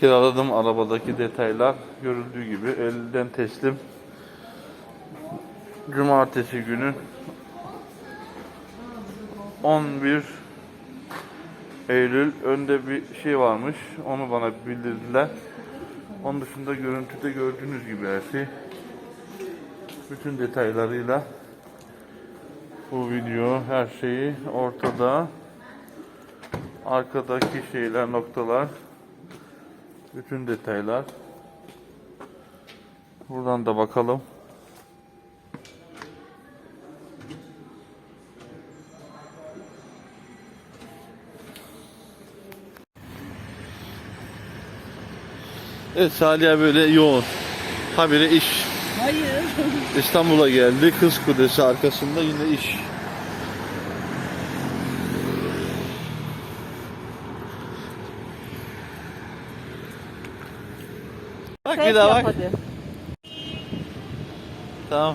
Kiraladığım arabadaki detaylar görüldüğü gibi elden teslim. Cumartesi günü 11 Eylül önde bir şey varmış. Onu bana bildirdiler. Onun dışında görüntüde gördüğünüz gibi her şey. Bütün detaylarıyla bu video her şeyi ortada. Arkadaki şeyler noktalar. Bütün detaylar. Buradan da bakalım. Evet Salih'e böyle yoğun. Habire iş. Hayır. İstanbul'a geldi. Kız Kulesi arkasında yine iş. Takvir de var.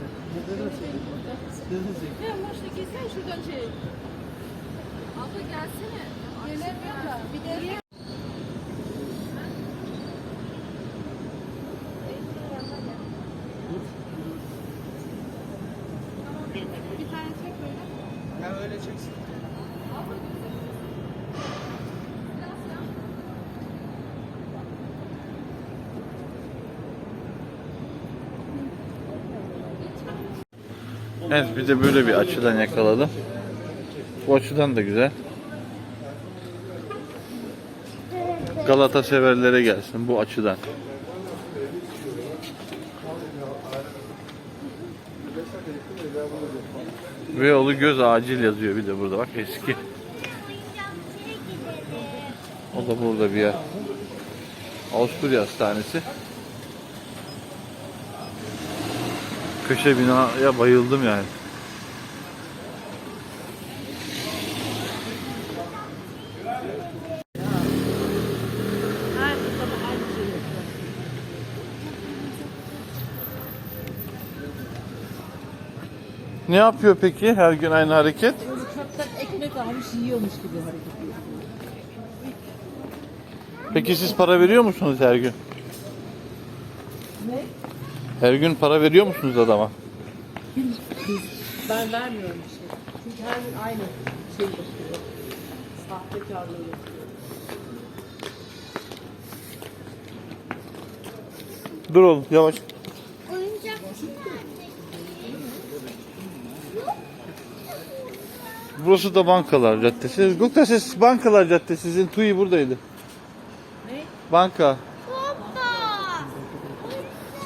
daha yap bak. hadi. Tamam. Ya maçta gelsene şuradan şey. Abla gelsene. Gelemiyor da. Bir de Evet bir de böyle bir açıdan yakaladım. Bu açıdan da güzel. Galata severlere gelsin bu açıdan. Ve yolu göz acil yazıyor bir de burada bak eski. O da burada bir yer. Avusturya Hastanesi. Köşe binaya bayıldım yani. Ne yapıyor peki her gün aynı hareket? Uçaktan ekmek almış yiyormuş gibi hareket ediyor. Peki siz para veriyor musunuz her gün? Her gün para veriyor musunuz adama? Ben vermiyorum bir şey. Çünkü her gün aynı şey yapıyor. Sahtekarlığı yapıyor. Dur oğlum yavaş. Burası da Bankalar Caddesi. Gukta ses Bankalar Caddesi. Sizin TUI buradaydı. Ne? Banka.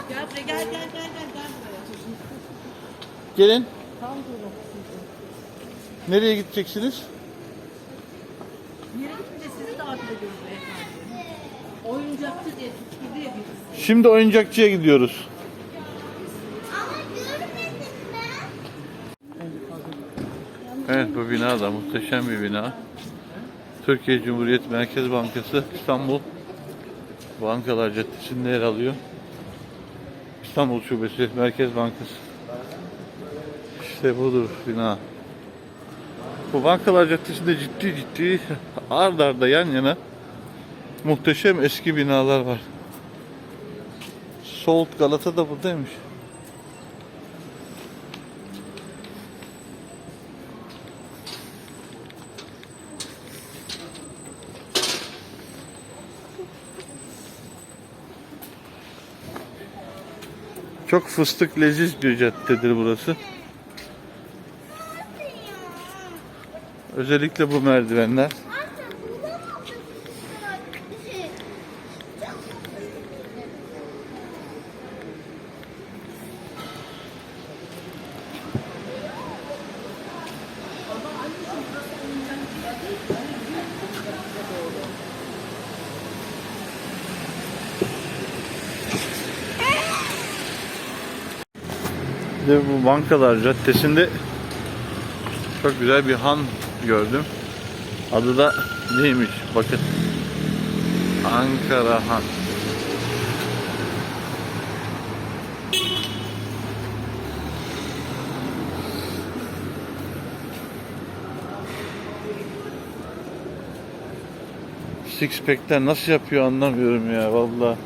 Gel buraya gel gel gel gel gel buraya. Gelin. Nereye gideceksiniz? Yere gitmeyince sizi takip ediyoruz beyefendi. Oyuncakçı diye birisi. Şimdi oyuncakçıya gidiyoruz. Evet bu bina da muhteşem bir bina. Türkiye Cumhuriyet Merkez Bankası İstanbul Bankalar Caddesi'nde yer alıyor. İstanbul Şubesi Merkez Bankası. İşte budur bina. Bu Bankalar Caddesi'nde ciddi ciddi ard arda yan yana muhteşem eski binalar var. Solt Galata da buradaymış. Çok fıstık leziz bir caddedir burası. Özellikle bu merdivenler. Bir de bu Bankalar Caddesi'nde çok güzel bir han gördüm. Adı da neymiş? Bakın. Ankara Han. Six pack'ten nasıl yapıyor anlamıyorum ya vallahi.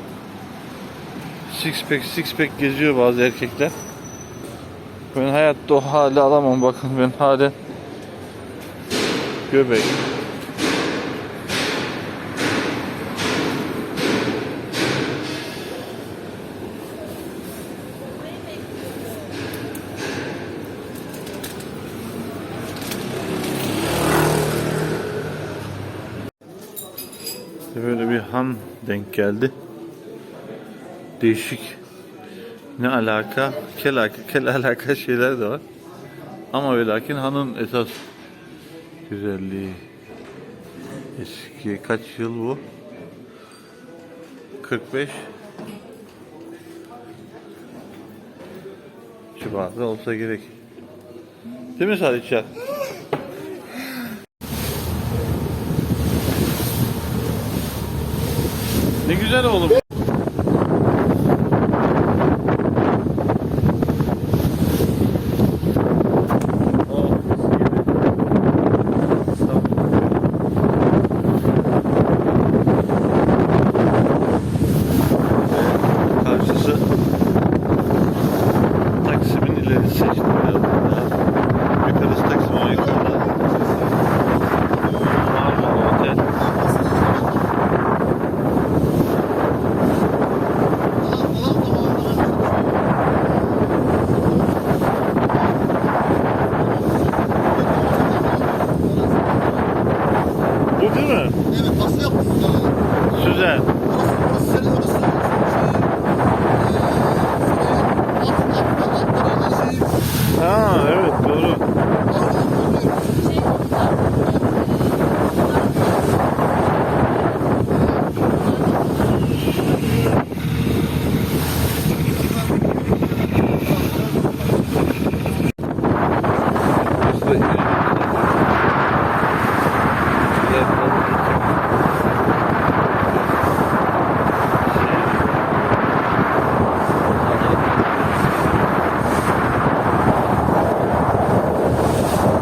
Six pack six pack geziyor bazı erkekler. Ben hayatta o hali alamam bakın ben halen göbek. Böyle bir han denk geldi. Değişik. Ne alaka? Kel, alaka, kel alaka şeyler de var. Ama ve lakin hanın esas güzelliği eski kaç yıl bu? 45 civarında olsa gerek. Değil mi Salihçer? Ne güzel oğlum. Taksim'in ilerisi işte böyle. Yukarısı Taksim o yukarıda. Marmara Otel. Bu değil mi? Evet, nasıl yaptınız ya? Süzen. Orası senin orası. Ha evet doğru.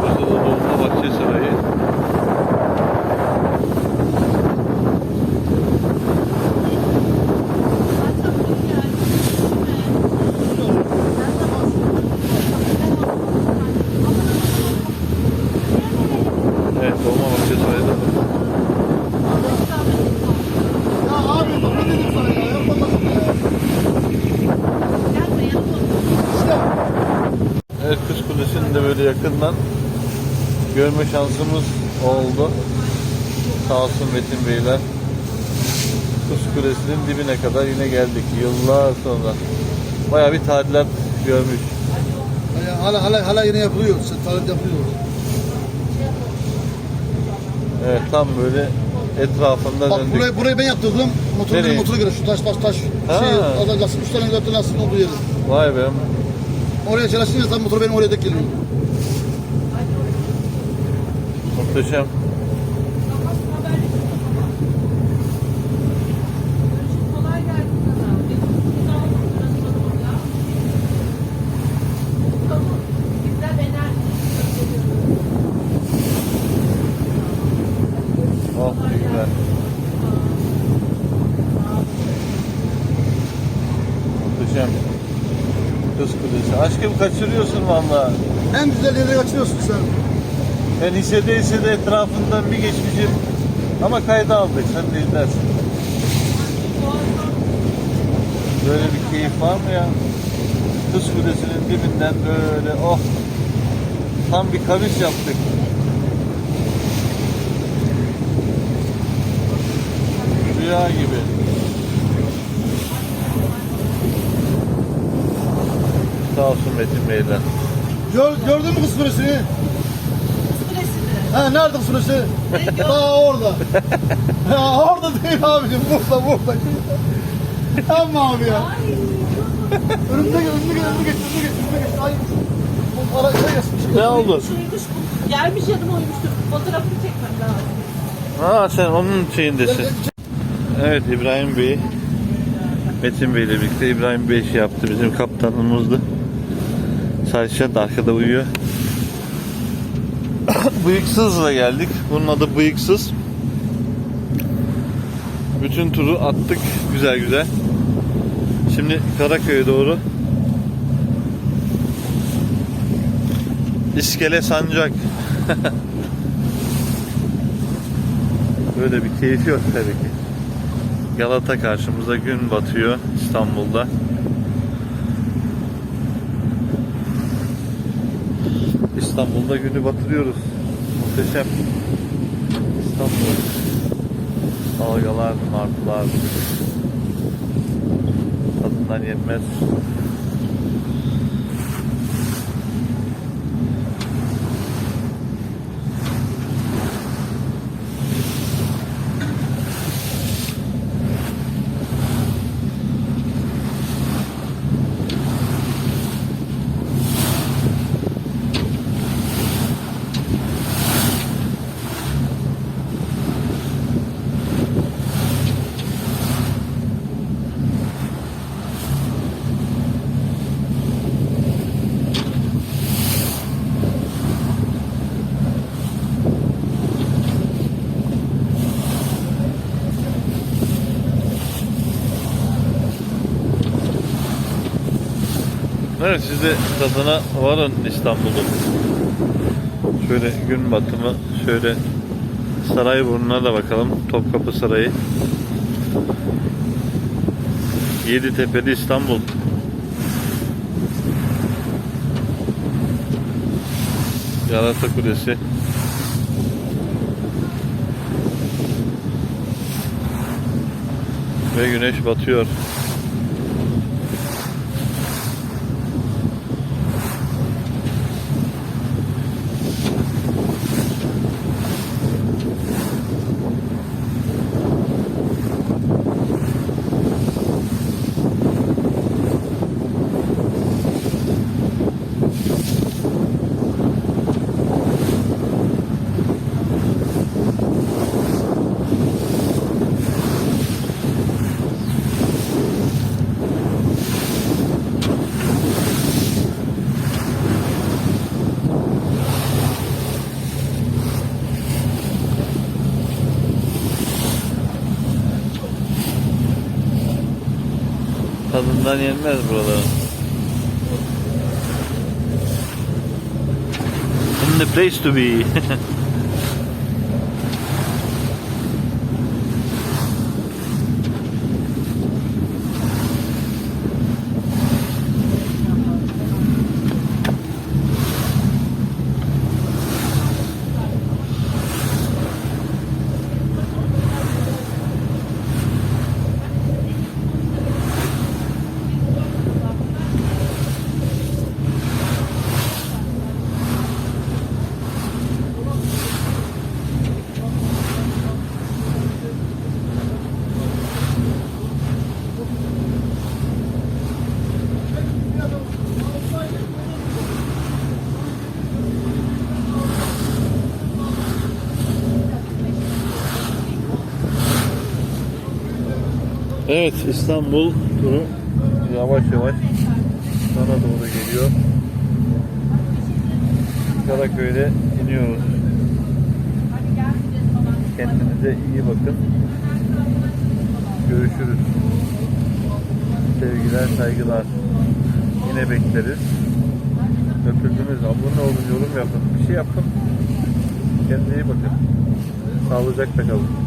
Burada da Dolmabahçe Sarayı. Evet Dolmabahçe Sarayı da var. Ya abi bak ne dedim sana ya? Yapamazsın ya. İşte. Evet Kız Kulesi'ni de böyle yakından görme şansımız oldu. Sağ olsun Metin Beyler. Kız Kulesi'nin dibine kadar yine geldik yıllar sonra. Bayağı bir tadilat görmüş. Hala hala hala yine yapılıyor. Talit yapılıyor. Evet tam böyle etrafında Bak döndük. burayı, burayı ben yaptırdım. Motoru Nereye? motoru göre şu taş taş taş. Ha. Şey, lastik, üç tane zaten lastiğin olduğu yeri. Vay be. Oraya çalışınca zaten motor benim oraya denk geliyor. Muhteşem. Muhteşem. Oh, kız kudüsü. Aşkım kaçırıyorsun valla. En güzel yere kaçırıyorsun sen. Ben hissede hissede etrafından bir geçmişim. Ama kayda aldık sen de izlersin. Böyle bir keyif var mı ya? Kız kulesinin dibinden böyle oh tam bir kavis yaptık. Rüya gibi. Sağ olsun Metin Beyler. Gör, gördün mü kız kulesini? Ha nerede kulesi? Daha orada. ha orada değil abicim. Burada burada. Ama abi ya. önümde gel, önümde gel, önümde geç, önümde geç, önümde geç. Ay. Bu ara şey geçmiş. Ne oldu? Şeymiş bu. Gelmiş yanıma uymuştur. Fotoğrafını çekmem lazım. Aa sen onun şeyindesin. Evet İbrahim Bey Metin Bey ile birlikte İbrahim Bey şey yaptı bizim kaptanımızdı. Sadece de arkada uyuyor. Bıyıksız'la geldik. Bunun adı Bıyıksız. Bütün turu attık güzel güzel. Şimdi Karaköy'e doğru İskele Sancak. Böyle bir keyfi yok tabii ki. Galata karşımıza gün batıyor İstanbul'da. İstanbul'da günü batırıyoruz. Muhteşem. İstanbul. Dalgalar, martılar. Tadından yenmez. Evet siz de tadına varın İstanbul'un. Şöyle gün batımı, şöyle Sarayburnu'na da bakalım. Topkapı Sarayı. Yeditepe'li İstanbul. Galata Kulesi. Ve güneş batıyor. Yenmez. In the place to be. Evet İstanbul turu yavaş yavaş sana doğru geliyor. Karaköy'de iniyoruz. Kendinize iyi bakın. Görüşürüz. Sevgiler, saygılar. Yine bekleriz. Öpüldünüz. Abone olun, yorum yapın. Bir şey yapın. Kendinize iyi bakın. Sağlıcakla kalın.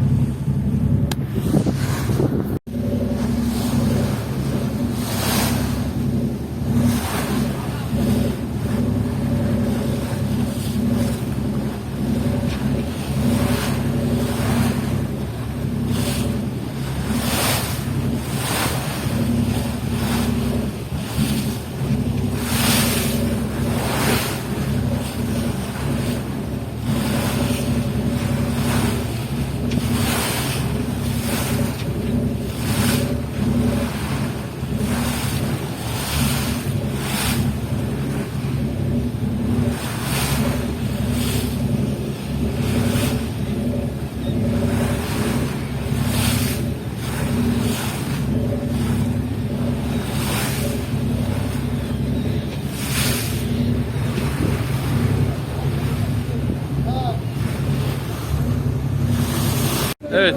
Evet,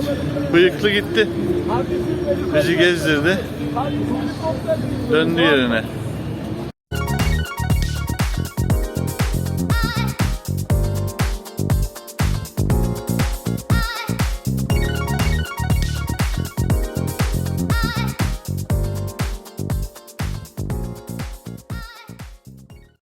bıyıklı gitti. Bizi gezdirdi. Döndü yerine.